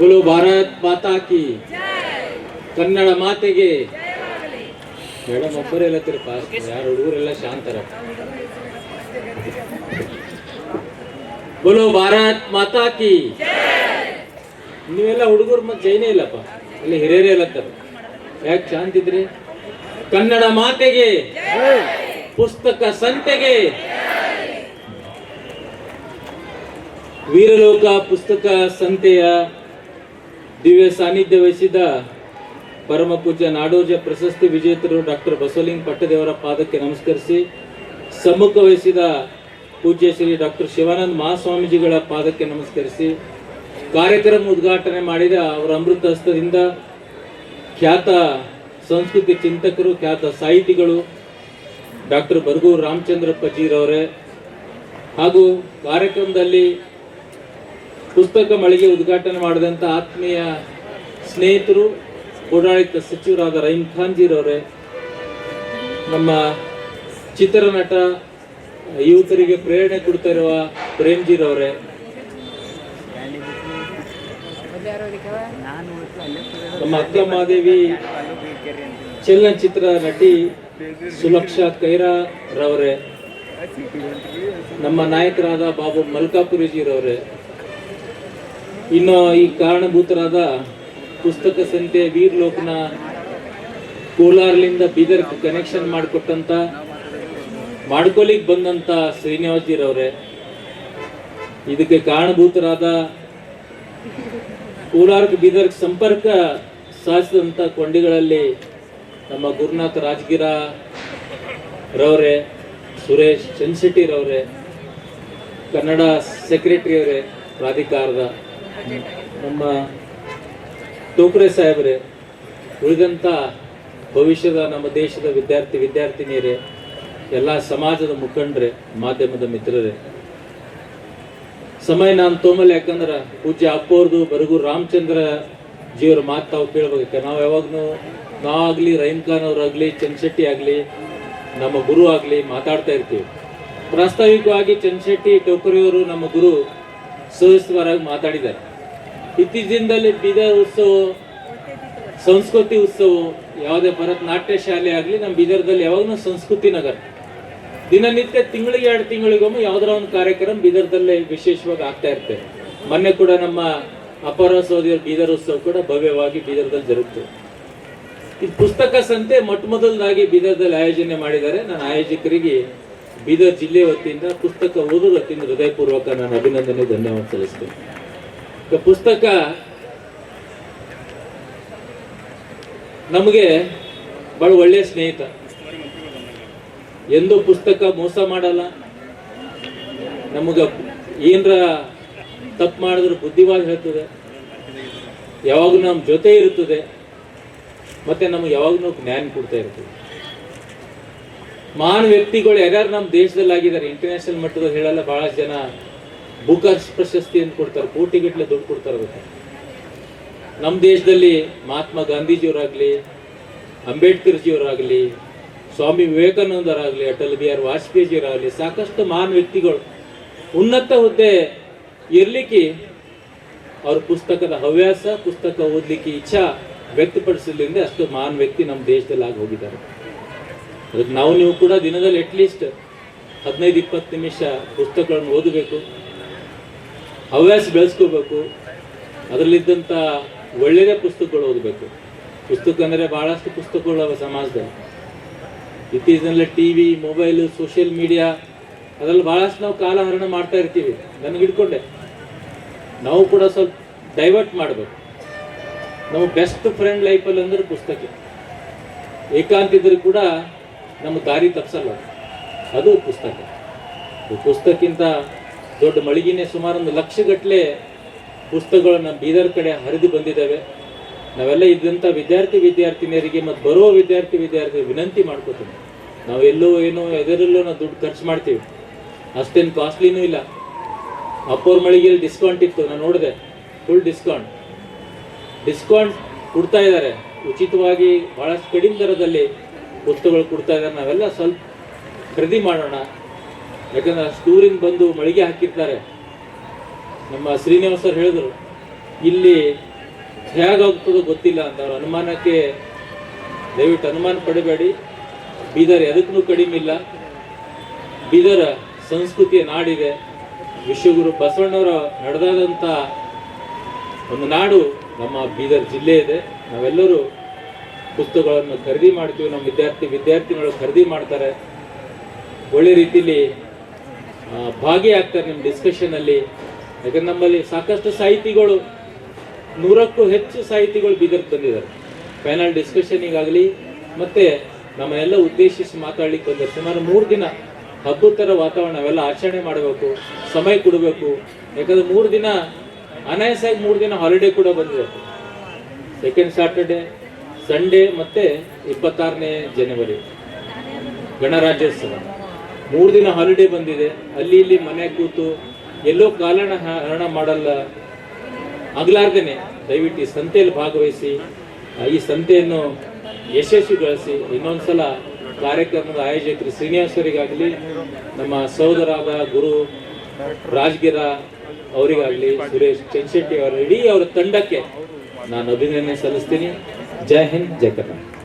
बोलो ಭಾರತ್ ಮಾತಾ ಕಿ. ಕನ್ನಡ ಮಾತೆಗೆ. ಮೇಡಮ್ ಒಬ್ಬರೆಲ್ಲ ತಿರುಪ. ಯಾರು ಹುಡುಗರೆಲ್ಲ ಶಾಂತರ. ಬೋಲೋ ಭಾರತ್ ಮಾತಾ ಕಿ. ನೀವೆಲ್ಲ ಹುಡುಗರು ಮತ್ತೆ ಜೈನೇ ಇಲ್ಲಪ್ಪ. ಇಲ್ಲಿ ಹಿರಿಯರೇ ಇಲ್ಲತ್ತಾರ ಯಾಕೆ ಶಾಂತಿದ್ರಿ ಕನ್ನಡ ಮಾತೆಗೆ. ಪುಸ್ತಕ ಸಂತೆಗೆ. ವೀರಲೋಕ ಪುಸ್ತಕ ಸಂತೆಯ ದಿವ್ಯ ಸಾನ್ನಿಧ್ಯ ವಹಿಸಿದ ಪರಮ ಪೂಜ್ಯ ನಾಡೋಜ ಪ್ರಶಸ್ತಿ ವಿಜೇತರು ಡಾಕ್ಟರ್ ಬಸವಲಿಂಗ ಪಟ್ಟದೇವರ ಪಾದಕ್ಕೆ ನಮಸ್ಕರಿಸಿ, ಸಮ್ಮುಖ ವಹಿಸಿದ ಪೂಜ್ಯ ಶ್ರೀ ಡಾಕ್ಟರ್ ಶಿವಾನಂದ ಮಹಾಸ್ವಾಮೀಜಿಗಳ ಪಾದಕ್ಕೆ ನಮಸ್ಕರಿಸಿ, ಕಾರ್ಯಕ್ರಮ ಉದ್ಘಾಟನೆ ಮಾಡಿದ ಅವರ ಅಮೃತ ಹಸ್ತದಿಂದ ಖ್ಯಾತ ಸಂಸ್ಕೃತಿ ಚಿಂತಕರು, ಖ್ಯಾತ ಸಾಹಿತಿಗಳು ಡಾಕ್ಟರ್ ಬರಗೂರು ರಾಮಚಂದ್ರಪ್ಪ ಜೀರವರೇ ಹಾಗೂ ಕಾರ್ಯಕ್ರಮದಲ್ಲಿ ಪುಸ್ತಕ ಮಳಿಗೆ ಉದ್ಘಾಟನೆ ಮಾಡಿದಂಥ ಆತ್ಮೀಯ ಸ್ನೇಹಿತರು ಓಡಾಳಿತ ಸಚಿವರಾದ ರಹೀಂ ಖಾನ್ ಜೀರವರೇ ನಮ್ಮ ಚಿತ್ರನಟ ಯುವಕರಿಗೆ ಪ್ರೇರಣೆ ಕೊಡ್ತಾ ಇರುವ ಪ್ರೇಮ್ಜೀರವರೇ. ನಮ್ಮ ಅಕ್ಕ ಮಹಾದೇವಿ ಚಲನಚಿತ್ರ ನಟಿ ಸುಲಕ್ಷಾ ಕೈರಾರವರೇ ನಮ್ಮ ನಾಯಕರಾದ ಬಾಬು ಮಲ್ಕಾಪುರಿಜಿರವರೇ. ಇನ್ನು ಈ ಕಾರಣಭೂತರಾದ ಪುಸ್ತಕ ಸಂತೆ ವೀರ್ ಲೋಕನ ಕೋಲಾರ್ಲಿಂದ ಬೀದರ್ ಕನೆಕ್ಷನ್ ಮಾಡಿಕೊಟ್ಟಂತ, ಮಾಡ್ಕೊಲಿಕ್ ಬಂದಂತ ಶ್ರೀನಿವಾಸ್ಜಿರವ್ರೆ. ಇದಕ್ಕೆ ಕಾರಣಭೂತರಾದ ಕೋಲಾರ್ಗೆ ಬೀದರ್ ಸಂಪರ್ಕ ಸಾಧಿಸಿದಂಥ ಕೊಂಡಿಗಳಲ್ಲಿ ನಮ್ಮ ಗುರುನಾಥ ರಾಜಗಿರ ರವರೇ ಸುರೇಶ್ ಚನ್ಶೆಟ್ಟಿರವ್ರೆ ಕನ್ನಡ ಸೆಕ್ರೆಟರಿ ಅವರೇ, ಪ್ರಾಧಿಕಾರದ ನಮ್ಮ ಟೋಕ್ರೆ ಸಾಹೇಬ್ರೆ ಉಳಿದಂಥ ಭವಿಷ್ಯದ ನಮ್ಮ ದೇಶದ ವಿದ್ಯಾರ್ಥಿ ವಿದ್ಯಾರ್ಥಿನಿಯರೇ, ಎಲ್ಲ ಸಮಾಜದ ಮುಖಂಡರೆ, ಮಾಧ್ಯಮದ ಮಿತ್ರರೇ. ಸಮಯ ನಾನು ತೋಮಲ್ ಯಾಕಂದ್ರೆ ಪೂಜ್ಯ ಅಪ್ಪವ್ರದು, ಬರಗು ರಾಮಚಂದ್ರ ಜೀವರ ಮಾತು ತಾವು ಕೇಳ್ಬೇಕು ನಾವು ಯಾವಾಗೂ ನಾವಾಗಲಿ ರಹೀಮ್ ಖಾನ್ ಅವರಾಗಲಿ ಚಂದ್ಶೆಟ್ಟಿ ಆಗಲಿ, ನಮ್ಮ ಗುರು ಆಗಲಿ ಮಾತಾಡ್ತಾ ಇರ್ತೀವಿ. ಪ್ರಾಸ್ತಾವಿಕವಾಗಿ ಚಂದ್ಶೆಟ್ಟಿ ಟೋಕರಿಯವರು ನಮ್ಮ ಗುರು ಸವಿಸ್ತರವಾಗಿ ಮಾತಾಡಿದ್ದಾರೆ. ಇತ್ತೀಚಿನದಲ್ಲಿ ಬೀದರ್ ಉತ್ಸವ, ಸಂಸ್ಕೃತಿ ಉತ್ಸವ, ಯಾವುದೇ ಭರತನಾಟ್ಯ ಶಾಲೆ ಆಗಲಿ, ನಮ್ಮ ಬೀದರ್ದಲ್ಲಿ ಯಾವಾಗಲೂ ಸಂಸ್ಕೃತಿ ನಗರ. ದಿನನಿತ್ಯ ತಿಂಗಳಿಗೆ ಎರಡು ತಿಂಗಳಿಗೊಮ್ಮೆ ಯಾವ್ದಾರ ಒಂದು ಕಾರ್ಯಕ್ರಮ ಬೀದರ್ದಲ್ಲೇ ವಿಶೇಷವಾಗಿ ಆಗ್ತಾ ಇರ್ತೇವೆ ಮೊನ್ನೆ ಕೂಡ ನಮ್ಮ ಅಪರ ಸೋದರಿಯರ ಬೀದರ್ ಉತ್ಸವ ಕೂಡ ಭವ್ಯವಾಗಿ ಬೀದರ್ದಲ್ಲಿ ಜರುಗ್ತದೆ ಈ ಪುಸ್ತಕ ಸಂತೆ ಮೊಟ್ಟ ಮೊದಲದಾಗಿ ಬೀದರ್ದಲ್ಲಿ ಆಯೋಜನೆ ಮಾಡಿದ್ದಾರೆ. ನಾನು ಆಯೋಜಕರಿಗೆ ಬೀದರ್ ಜಿಲ್ಲೆ ವತಿಯಿಂದ ಪುಸ್ತಕ ಓದುವ ವತಿಯಿಂದ ಹೃದಯಪೂರ್ವಕ ನಾನು ಅಭಿನಂದನೆ, ಧನ್ಯವಾದ ಸಲ್ಲಿಸ್ತೇನೆ. ಪುಸ್ತಕ ನಮಗೆ ಬಹಳ ಒಳ್ಳೆಯ ಸ್ನೇಹಿತ. ಎಂದು ಪುಸ್ತಕ ಮೋಸ ಮಾಡಲ್ಲ. ನಮಗೆ ಏನರ ತಪ್ಪು ಮಾಡಿದ್ರೆ ಬುದ್ಧಿವಾದ ಹೇಳ್ತದೆ. ಯಾವಾಗ ನಮ್ಮ ಜೊತೆ ಇರುತ್ತದೆ. ಮತ್ತೆ ನಮಗೆ ಯಾವಾಗೂ ಜ್ಞಾನ ಕೊಡ್ತಾ ಇರ್ತದೆ. ಮಹಾನ್ ವ್ಯಕ್ತಿಗಳು ಯಾರ್ಯಾರು ನಮ್ಮ ದೇಶದಲ್ಲಿ ಆಗಿದ್ದಾರೆ ಇಂಟರ್ನ್ಯಾಷನಲ್ ಮಟ್ಟದಲ್ಲಿ ಹೇಳಲ್ಲ ಬಹಳ ಜನ ಬುಕರ್ಸ್ ಪ್ರಶಸ್ತಿ ಅಂತ ಕೊಡ್ತಾರೆ, ಕೋಟಿಗಟ್ಟಲೆ ದುಡ್ಡು ಕೊಡ್ತಾರೆ ನಮ್ಮ ದೇಶದಲ್ಲಿ ಮಹಾತ್ಮ ಗಾಂಧೀಜಿಯವರಾಗಲಿ, ಅಂಬೇಡ್ಕರ್ಜಿಯವರಾಗಲಿ, ಸ್ವಾಮಿ ವಿವೇಕಾನಂದರಾಗಲಿ, ಅಟಲ್ ಬಿಹಾರಿ ವಾಜಪೇಯಿಜಿಯವರಾಗಲಿ, ಸಾಕಷ್ಟು ಮಹಾನ್ ವ್ಯಕ್ತಿಗಳು. ಉನ್ನತ ಹುದ್ದೆ ಇರಲಿಕ್ಕೆ ಅವ್ರ ಪುಸ್ತಕದ ಹವ್ಯಾಸ, ಪುಸ್ತಕ ಓದಲಿಕ್ಕೆ ಇಚ್ಛಾ ವ್ಯಕ್ತಪಡಿಸಲಿಂದ ಅಷ್ಟು ಮಹಾನ್ ವ್ಯಕ್ತಿ ನಮ್ಮ ದೇಶದಲ್ಲಿ ಆಗಿ ಹೋಗಿದ್ದಾರೆ. ಅದಕ್ಕೆ ನಾವು ನೀವು ಕೂಡ ದಿನದಲ್ಲಿ ಅಟ್ಲೀಸ್ಟ್ ಹದಿನೈದು, ಇಪ್ಪತ್ತು ನಿಮಿಷ ಪುಸ್ತಕಗಳನ್ನು ಓದಬೇಕು, ಹವ್ಯಾಸ ಬೆಳೆಸ್ಕೋಬೇಕು ಅದರಲ್ಲಿದ್ದಂಥ ಒಳ್ಳೆಯದೇ ಪುಸ್ತಕಗಳು ಓದಬೇಕು. ಪುಸ್ತಕ ಅಂದರೆ ಭಾಳಷ್ಟು ಪುಸ್ತಕಗಳು ಅವ ಸಮಾಜದಲ್ಲಿ. ಇತ್ತೀಚಿನಲ್ಲಿ T V mobile social media ಅದರಲ್ಲಿ ಭಾಳಷ್ಟು ನಾವು ಕಾಲಹರಣ ಮಾಡ್ತಾ ಇರ್ತೀವಿ. ನನಗೆ ಹಿಡ್ಕೊಂಡೆ. ನಾವು ಕೂಡ ಸ್ವಲ್ಪ ಡೈವರ್ಟ್ ಮಾಡಬೇಕು. ನಾವು ಬೆಸ್ಟ್ ಫ್ರೆಂಡ್ ಲೈಫಲ್ಲಿ ಅಂದ್ರೆ ಪುಸ್ತಕ. ಏಕಾಂತಿದ್ರೆ ಕೂಡ ನಮ್ಮ ದಾರಿ ತಪ್ಸಲ್ಲ ಅದು. ಪುಸ್ತಕ. ಈ ಪುಸ್ತಕ್ಕಿಂತ ದೊಡ್ಡ ಮಳಿಗೆನೇ ಸುಮಾರು ಒಂದು ಲಕ್ಷಗಟ್ಟಲೆ ಪುಸ್ತಕಗಳು ನಮ್ಮ ಬೀದರ್ ಕಡೆ ಹರಿದು ಬಂದಿದ್ದಾವೆ ನಾವೆಲ್ಲ ಇದ್ದಂಥ ವಿದ್ಯಾರ್ಥಿ ವಿದ್ಯಾರ್ಥಿನಿಯರಿಗೆ ಮತ್ತು ಬರುವ ವಿದ್ಯಾರ್ಥಿ ವಿದ್ಯಾರ್ಥಿ ವಿನಂತಿ ಮಾಡ್ಕೋತೀನಿ. ನಾವು ಎಲ್ಲೋ ಏನೋ ಅದರಲ್ಲೋ ನಾವು ದುಡ್ಡು ಖರ್ಚು ಮಾಡ್ತೀವಿ. ಅಷ್ಟೇನು ಕಾಸ್ಟ್ಲಿನೂ ಇಲ್ಲ. ಅಪ್ಪೋರ್ ಮಳಿಗೆಯಲ್ಲಿ ಡಿಸ್ಕೌಂಟ್ ಇತ್ತು, ನಾನು ನೋಡಿದೆ. ಫುಲ್ ಡಿಸ್ಕೌಂಟ್ ಡಿಸ್ಕೌಂಟ್ ಕೊಡ್ತಾ ಇದ್ದಾರೆ ಉಚಿತವಾಗಿ ಭಾಳಷ್ಟು ಕಡಿಮೆ ದರದಲ್ಲಿ ಪುಸ್ತಕಗಳು ಕೊಡ್ತಾ ಇದ್ದಾರೆ, ನಾವೆಲ್ಲ ಸ್ವಲ್ಪ ಖರೀದಿ ಮಾಡೋಣ. ಯಾಕಂದ್ರೆ ಅಷ್ಟು ಬಂದು ಮಳಿಗೆ ಹಾಕಿರ್ತಾರೆ. ನಮ್ಮ ಶ್ರೀನಿವಾಸ್ ಸರ್ ಹೇಳಿದ್ರು, ಇಲ್ಲಿ ಹೇಗಾಗ್ತದೋ ಗೊತ್ತಿಲ್ಲ ಅಂತ. ಅವ್ರ ಅನುಮಾನಕ್ಕೆ ದಯವಿಟ್ಟು ಅನುಮಾನ ಪಡಬೇಡಿ. ಬೀದರ್ ಎದಕ್ಕೂ ಕಡಿಮೆ ಇಲ್ಲ. ಬೀದರ್ ಸಂಸ್ಕೃತಿಯ ನಾಡಿದೆ. ವಿಶ್ವಗುರು ಬಸವಣ್ಣವರ ನಡೆದಾದಂಥ ಒಂದು ನಾಡು ನಮ್ಮ ಬೀದರ್ ಜಿಲ್ಲೆ ಇದೆ. ನಾವೆಲ್ಲರೂ ಪುಸ್ತಕಗಳನ್ನು ಖರೀದಿ ಮಾಡ್ತೀವಿ. ನಮ್ಮ ವಿದ್ಯಾರ್ಥಿ, ವಿದ್ಯಾರ್ಥಿಗಳು ಖರೀದಿ ಮಾಡ್ತಾರೆ. ಒಳ್ಳೆ ರೀತಿಯಲ್ಲಿ ಭಾಗಿಯಾಗ್ತಾರೆ ನಿಮ್ಮ ಡಿಸ್ಕಷನಲ್ಲಿ ಯಾಕಂದ್ರೆ ನಮ್ಮಲ್ಲಿ ಸಾಕಷ್ಟು ಸಾಹಿತಿಗಳು, ನೂರಕ್ಕೂ ಹೆಚ್ಚು ಸಾಹಿತಿಗಳು ಬೀದರ್ಗೆ ಬಂದಿದ್ದಾರೆ. ಫೈನಲ್ ಡಿಸ್ಕಷನಿಗಾಗಲಿ ಮತ್ತೆ ನಮ್ಮನ್ನೆಲ್ಲ ಉದ್ದೇಶಿಸಿ ಮಾತಾಡ್ಲಿಕ್ಕೆ ಬಂದಿದ್ದಾರೆ ಸುಮಾರು ಮೂರು ದಿನ ಹಬ್ಬದ ವಾತಾವರಣ ಅವೆಲ್ಲ ಆಚರಣೆ ಮಾಡಬೇಕು, ಸಮಯ ಕೊಡಬೇಕು. ಯಾಕಂದ್ರೆ ಮೂರು ದಿನ ಅನಾಯಾಸಾಗಿ ಮೂರು ದಿನ ಹಾಲಿಡೇ ಕೂಡ ಬಂದಿದೆ. ಸೆಕೆಂಡ್ ಸಾಟರ್ಡೆ ಸಂಡೇ ಮತ್ತೆ ಇಪ್ಪತ್ತಾರನೇ ಜನವರಿ, ಗಣರಾಜ್ಯೋತ್ಸವ. ಮೂರು ದಿನ ಹಾಲಿಡೇ ಬಂದಿದೆ. ಅಲ್ಲಿ ಇಲ್ಲಿ ಮನೆ ಕೂತು ಎಲ್ಲೋ ಕಾಲಣ ಹರಣ ಮಾಡಲ್ಲ. ಆಗ್ಲಾರ್ದೇನೆ ದಯವಿಟ್ಟು ಈ ಸಂತೆಯಲ್ಲಿ ಭಾಗವಹಿಸಿ ಈ ಸಂತೆಯನ್ನು ಯಶಸ್ವಿಗೊಳಿಸಿ. ಇನ್ನೊಂದ್ಸಲ ಕಾರ್ಯಕ್ರಮದ ಆಯೋಜಕರು ಶ್ರೀನಿವಾಸರಿಗಾಗಲಿ, ನಮ್ಮ ಸಹೋದರಾದ ಗುರು ರಾಜ್ಗಿರ ಅವರಿಗಾಗಲಿ, ಸುರೇಶ್ ಚನ್ಶೆಟ್ಟಿ ಅವರ ಇಡೀ ಅವರ ತಂಡಕ್ಕೆ ನಾನು ಅಭಿನಂದನೆ ಸಲ್ಲಿಸ್ತೀನಿ. जय हिंद जय कर्नाटक